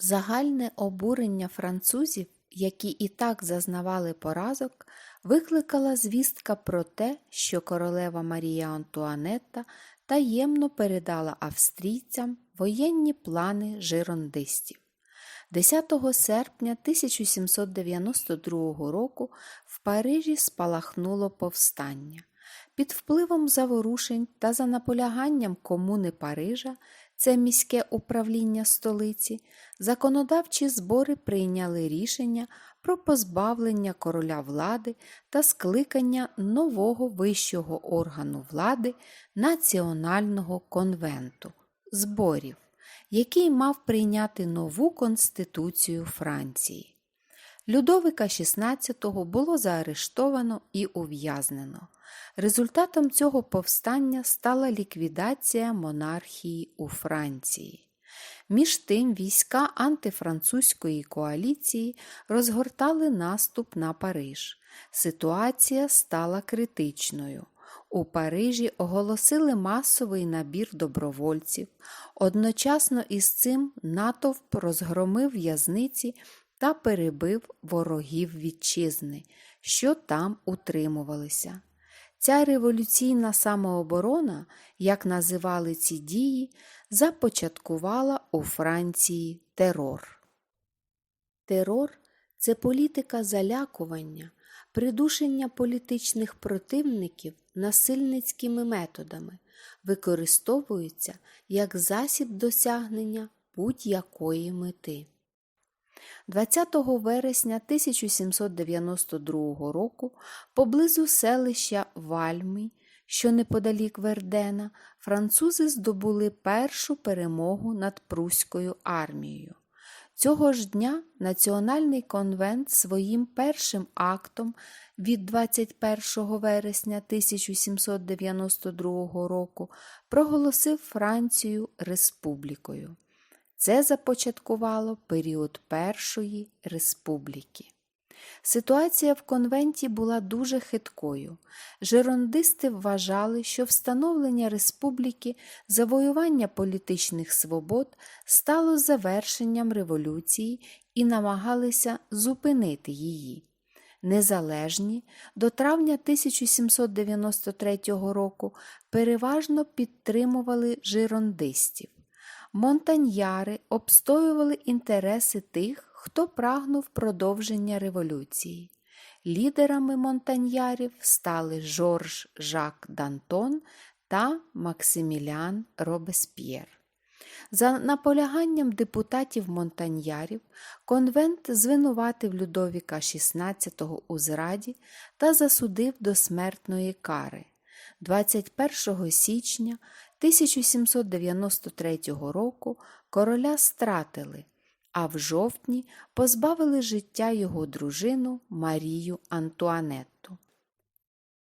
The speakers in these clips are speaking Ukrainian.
Загальне обурення французів, які і так зазнавали поразок, викликала звістка про те, що королева Марія Антуанетта таємно передала австрійцям воєнні плани жирондистів. 10 серпня 1792 року в Парижі спалахнуло повстання. Під впливом заворушень та за наполяганням комуни Парижа, це міське управління столиці, законодавчі збори прийняли рішення про позбавлення короля влади та скликання нового вищого органу влади Національного конвенту зборів, який мав прийняти нову конституцію Франції. Людовика XVI було заарештовано і ув'язнено. Результатом цього повстання стала ліквідація монархії у Франції. Між тим війська антифранцузької коаліції розгортали наступ на Париж. Ситуація стала критичною. У Парижі оголосили масовий набір добровольців. Одночасно із цим натовп розгромив в'язниці та перебив ворогів вітчизни, що там утримувалися. Ця революційна самооборона, як називали ці дії, започаткувала у Франції терор. Терор це політика залякування, придушення політичних противників насильницькими методами, використовується як засіб досягнення будь-якої мети. 20 вересня 1792 року поблизу селища Вальмі, що неподалік Вердена, французи здобули першу перемогу над Пруською армією. Цього ж дня Національний конвент своїм першим актом від 21 вересня 1792 року проголосив Францію республікою. Це започаткувало період Першої республіки. Ситуація в конвенті була дуже хиткою. Жерондисти вважали, що встановлення республіки, завоювання політичних свобод стало завершенням революції і намагалися зупинити її. Незалежні до травня 1793 року переважно підтримували жирондистів. Монтаньяри обстоювали інтереси тих, хто прагнув продовження революції. Лідерами монтаньярів стали Жорж Жак Дантон та Максимілян Робесп'єр. За наполяганням депутатів монтаньярів конвент звинуватив Людовіка XVI у зраді та засудив до смертної кари. 21 січня 1793 року короля стратили, а в жовтні позбавили життя його дружину Марію Антуанетту.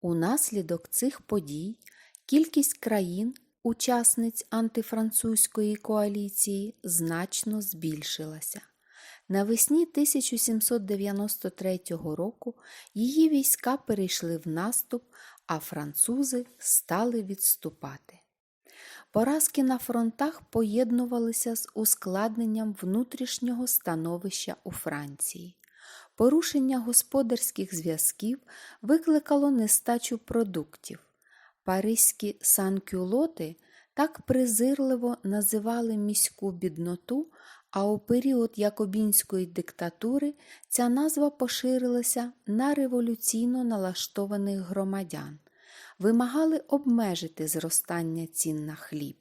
Унаслідок цих подій кількість країн, учасниць антифранцузької коаліції, значно збільшилася. Навесні 1793 року її війська перейшли в наступ, а французи стали відступати. Поразки на фронтах поєднувалися з ускладненням внутрішнього становища у Франції. Порушення господарських зв'язків викликало нестачу продуктів. Паризькі санкюлоти так презирливо називали міську бідноту, а у період якобінської диктатури ця назва поширилася на революційно налаштованих громадян вимагали обмежити зростання цін на хліб.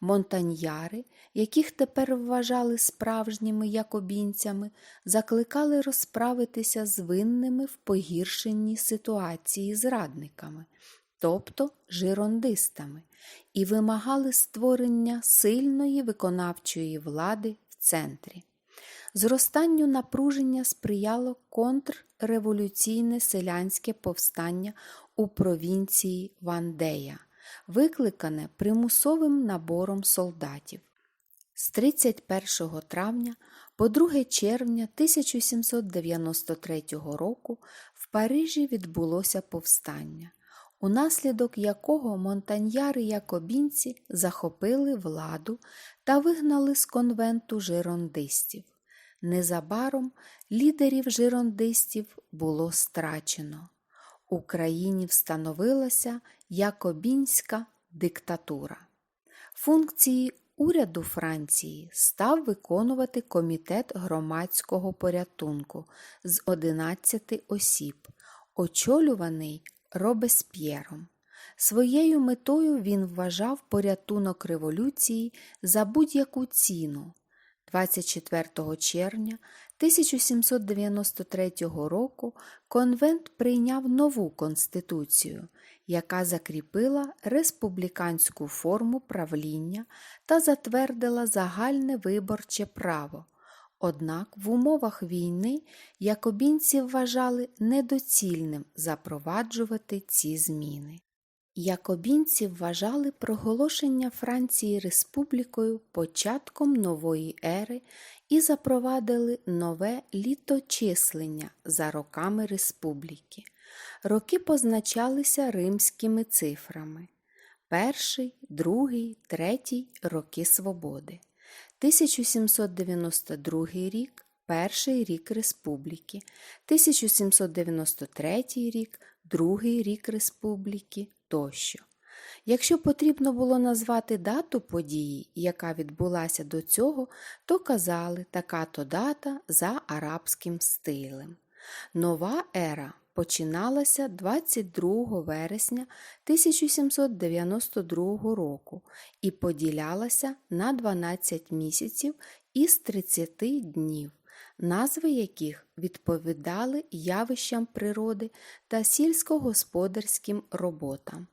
Монтаньяри, яких тепер вважали справжніми якобінцями, закликали розправитися з винними в погіршенні ситуації зрадниками, тобто жирондистами, і вимагали створення сильної виконавчої влади в центрі. Зростанню напруження сприяло контрреволюційне селянське повстання у провінції Вандея, викликане примусовим набором солдатів. З 31 травня по 2 червня 1793 року в Парижі відбулося повстання. унаслідок якого монтаньяри якобінці захопили владу та вигнали з конвенту жирондистів. Незабаром лідерів жирондистів було страчено. У країні встановилася якобінська диктатура. Функції уряду Франції став виконувати комітет громадського порятунку з 11 осіб, очолюваний Робесп'єром. Своєю метою він вважав порятунок революції за будь-яку ціну. 24 червня 1793 року конвент прийняв нову конституцію, яка закріпила республіканську форму правління та затвердила загальне виборче право. Однак в умовах війни якобінці вважали недоцільним запроваджувати ці зміни. Якобінці вважали проголошення Франції республікою початком нової ери і запровадили нове літочислення за роками республіки. Роки позначалися римськими цифрами перший, другий, третій роки свободи. 1792 рік перший рік республіки, 1793 рік другий рік республіки тощо. Якщо потрібно було назвати дату події, яка відбулася до цього, то казали така-то дата за арабським стилем. Нова ера починалася 22 вересня 1792 року і поділялася на 12 місяців із 30 днів, назви яких відповідали явищам природи та сільськогосподарським роботам.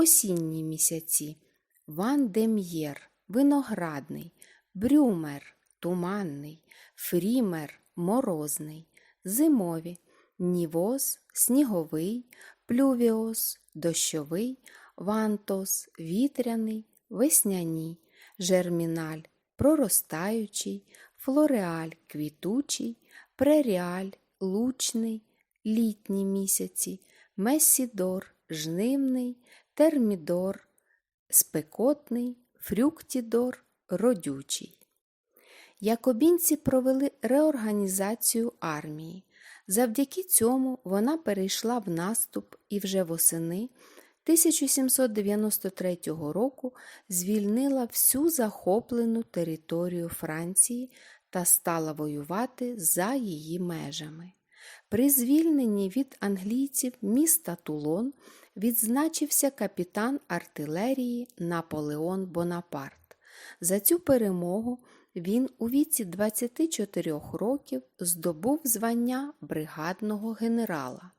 Осінні місяці. Ван Дем'єр, виноградний, Брюмер, туманний, Фрімер, морозний, зимові, Нівоз, сніговий, плювіос, дощовий, вантос, вітряний, весняні, жерміналь, проростаючий, флореаль, квітучий, преріаль, лучний, літні місяці, месідор, жнивний, термідор, спекотний, фрюктідор, родючий. Якобінці провели реорганізацію армії. Завдяки цьому вона перейшла в наступ і вже восени 1793 року звільнила всю захоплену територію Франції та стала воювати за її межами. При звільненні від англійців міста Тулон відзначився капітан артилерії Наполеон Бонапарт. За цю перемогу він у віці 24 років здобув звання бригадного генерала.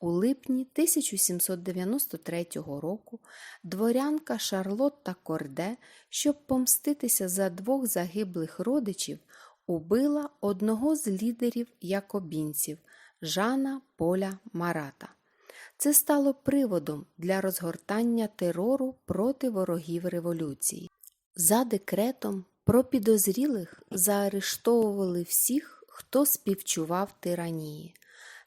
У липні 1793 року дворянка Шарлотта Корде, щоб помститися за двох загиблих родичів, убила одного з лідерів якобінців Жана Поля Марата. Це стало приводом для розгортання терору проти ворогів революції. За декретом про підозрілих заарештовували всіх, хто співчував тиранії.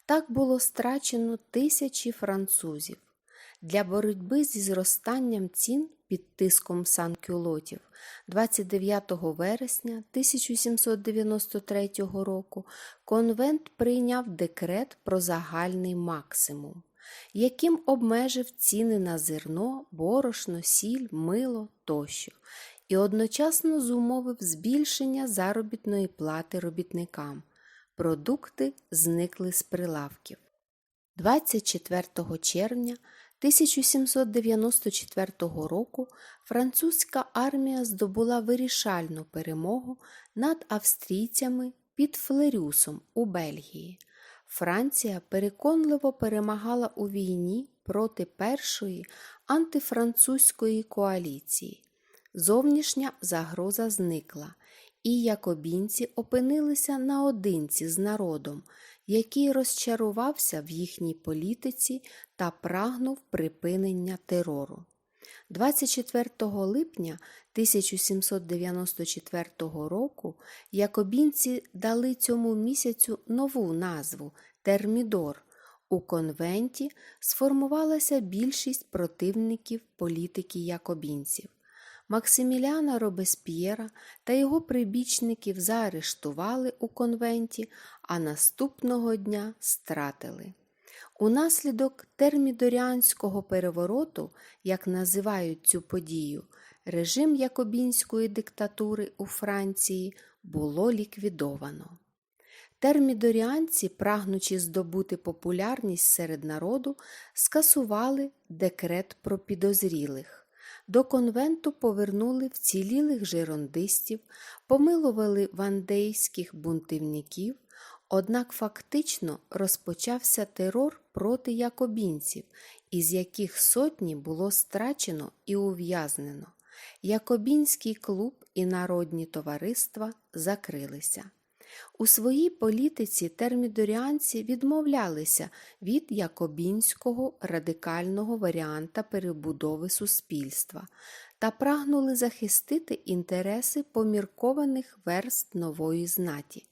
Так було страчено тисячі французів. Для боротьби зі зростанням цін під тиском санкюлотів 29 вересня 1793 року конвент прийняв декрет про загальний максимум, яким обмежив ціни на зерно, борошно, сіль, мило тощо, і одночасно зумовив збільшення заробітної плати робітникам. Продукти зникли з прилавків. 24 червня 1794 року французька армія здобула вирішальну перемогу над австрійцями під Флерюсом у Бельгії. Франція переконливо перемагала у війні проти першої антифранцузької коаліції. Зовнішня загроза зникла, і якобінці опинилися наодинці з народом, який розчарувався в їхній політиці та прагнув припинення терору. 24 липня 1794 року якобінці дали цьому місяцю нову назву Термідор, у конвенті сформувалася більшість противників політики якобінців. Максиміліана Робесп'єра та його прибічників заарештували у конвенті, а наступного дня стратили. Унаслідок термідоріанського перевороту, як називають цю подію, режим якобінської диктатури у Франції було ліквідовано. Термідоріанці, прагнучи здобути популярність серед народу, скасували декрет про підозрілих. До конвенту повернули вцілілих жерондистів, помилували вандейських бунтівників, однак фактично розпочався терор проти якобінців, із яких сотні було страчено і ув'язнено. Якобінський клуб і народні товариства закрилися. У своїй політиці термідоріанці відмовлялися від якобінського радикального варіанта перебудови суспільства та прагнули захистити інтереси поміркованих верст нової знаті,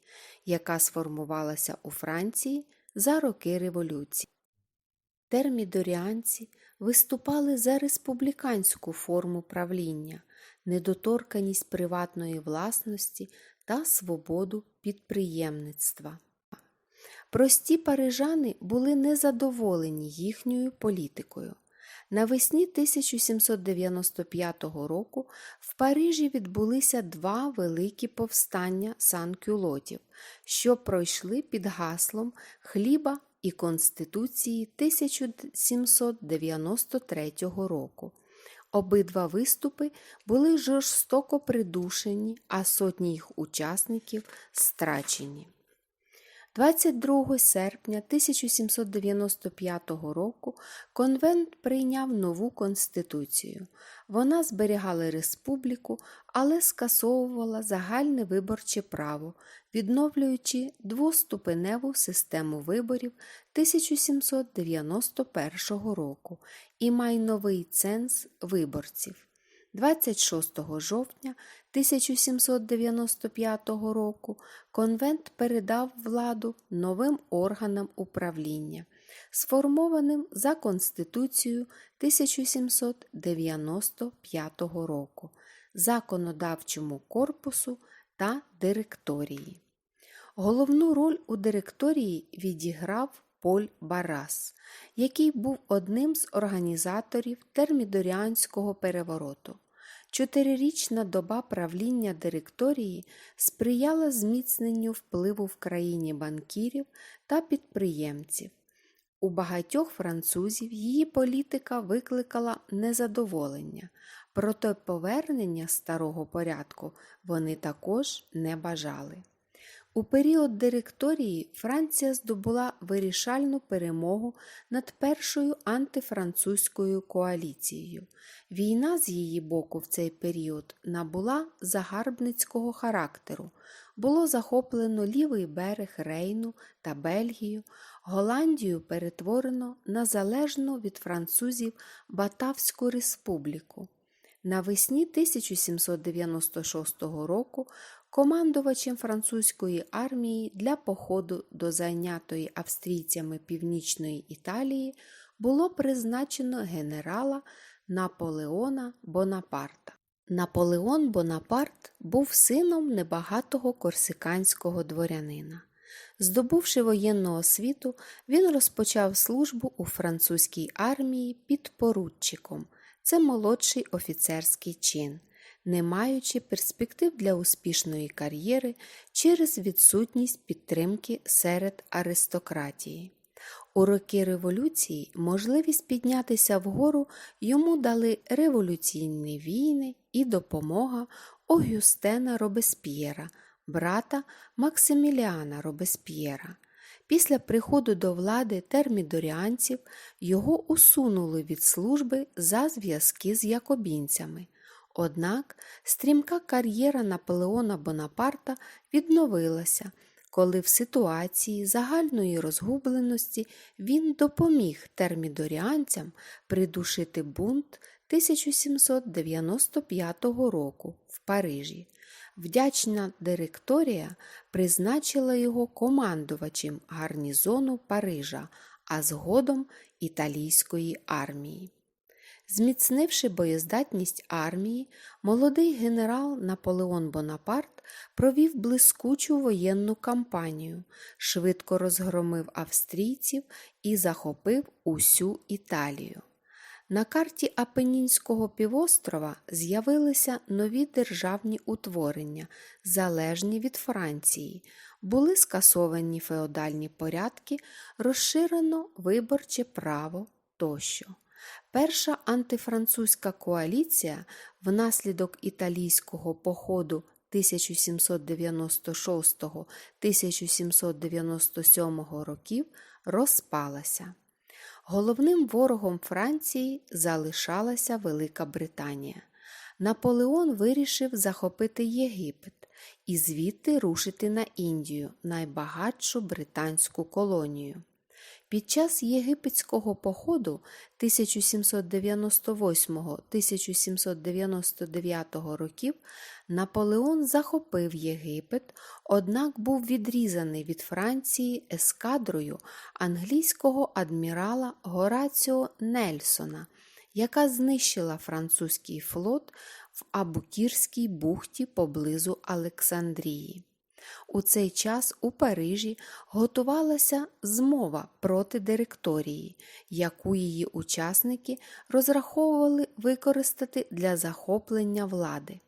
яка сформувалася у Франції за роки революції. Термідоріанці виступали за республіканську форму правління, недоторканість приватної власності та свободу підприємництва. Прості парижани були незадоволені їхньою політикою. Навесні 1795 року в Парижі відбулися два великі повстання санкюлотів, що пройшли під гаслом хліба і Конституції 1793 року. Обидва виступи були жорстоко придушені, а сотні їх учасників страчені. 22 серпня 1795 року конвент прийняв нову конституцію. Вона зберігала республіку, але скасовувала загальне виборче право, відновлюючи двоступеневу систему виборів 1791 року і майновий ценз виборців. 26 жовтня 1795 року конвент передав владу новим органам управління, сформованим за Конституцією 1795 року, законодавчому корпусу та директорії. Головну роль у директорії відіграв Поль Барас, який був одним з організаторів термідоріанського перевороту. Чотирирічна доба правління директорії сприяла зміцненню впливу в країні банкірів та підприємців. У багатьох французів її політика викликала незадоволення, проте повернення старого порядку вони також не бажали. У період директорії Франція здобула вирішальну перемогу над першою антифранцузькою коаліцією. Війна з її боку в цей період набула загарбницького характеру. Було захоплено лівий берег Рейну та Бельгію, Голландію перетворено на залежну від французів Батавську республіку. Навесні 1796 року командувачем французької армії для походу до зайнятої австрійцями Північної Італії було призначено генерала Наполеона Бонапарта. Наполеон Бонапарт був сином небагатого корсиканського дворянина. Здобувши воєнну освіту, він розпочав службу у французькій армії під поручиком. Це молодший офіцерський чин, не маючи перспектив для успішної кар'єри через відсутність підтримки серед аристократії. У роки революції можливість піднятися вгору йому дали революційні війни і допомога Огюстена Робесп'єра, брата Максиміліана Робесп'єра. Після приходу до влади термідоріанців його усунули від служби за зв'язки з якобінцями. Однак стрімка кар'єра Наполеона Бонапарта відновилася, коли в ситуації загальної розгубленості він допоміг термідоріанцям придушити бунт 1795 року в Парижі. Вдячна директорія призначила його командувачем гарнізону Парижа, а згодом італійської армії. Зміцнивши боєздатність армії, молодий генерал Наполеон Бонапарт провів блискучу воєнну кампанію, швидко розгромив австрійців і захопив усю Італію. На карті Апенінського півострова з'явилися нові державні утворення, залежні від Франції, були скасовані феодальні порядки, розширено виборче право тощо. Перша антифранцузька коаліція внаслідок італійського походу 1796-1797 років розпалася. Головним ворогом Франції залишалася Велика Британія. Наполеон вирішив захопити Єгипет і звідти рушити на Індію, найбагатшу британську колонію. Під час єгипетського походу 1798-1799 років Наполеон захопив Єгипет, однак був відрізаний від Франції ескадрою англійського адмірала Гораціо Нельсона, яка знищила французький флот в Абукірській бухті поблизу Олександрії. У цей час у Парижі готувалася змова проти директорії, яку її учасники розраховували використати для захоплення влади.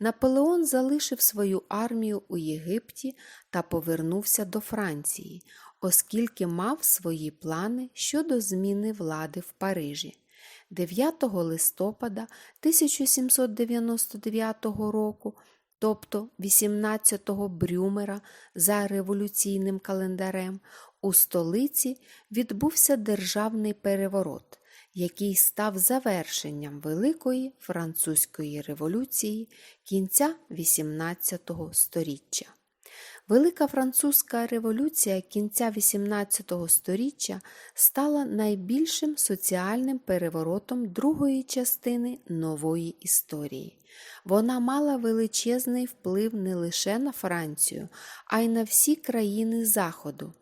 Наполеон залишив свою армію у Єгипті та повернувся до Франції, оскільки мав свої плани щодо зміни влади в Парижі. 9 листопада 1799 року тобто 18-го Брюмера за революційним календарем, у столиці відбувся державний переворот, який став завершенням Великої Французької революції кінця XVIII століття. Велика Французька революція кінця XVIII століття стала найбільшим соціальним переворотом другої частини нової історії. Вона мала величезний вплив не лише на Францію, а й на всі країни Заходу.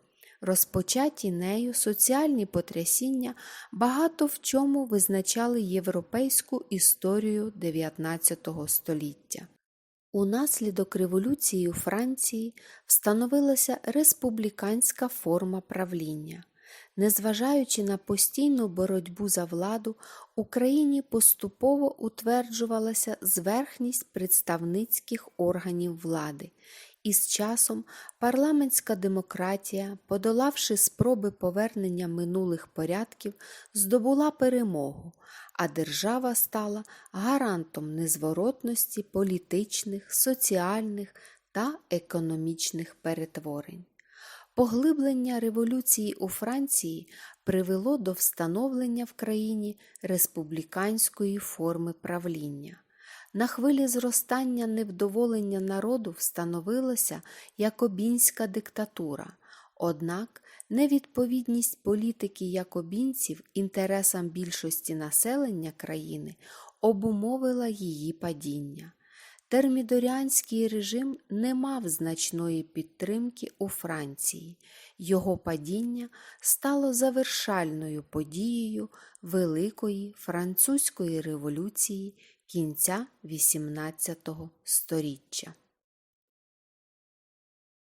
Розпочаті нею соціальні потрясіння багато в чому визначали європейську історію XIX століття. Унаслідок революції у Франції встановилася республіканська форма правління. Незважаючи на постійну боротьбу за владу, Україні поступово утверджувалася зверхність представницьких органів влади, і з часом парламентська демократія, подолавши спроби повернення минулих порядків, здобула перемогу, а держава стала гарантом незворотності політичних, соціальних та економічних перетворень. Поглиблення революції у Франції привело до встановлення в країні республіканської форми правління. На хвилі зростання невдоволення народу встановилася якобінська диктатура, однак невідповідність політики якобінців інтересам більшості населення країни обумовила її падіння. Термідоріанський режим не мав значної підтримки у Франції. Його падіння стало завершальною подією Великої Французької революції кінця XVIII століття.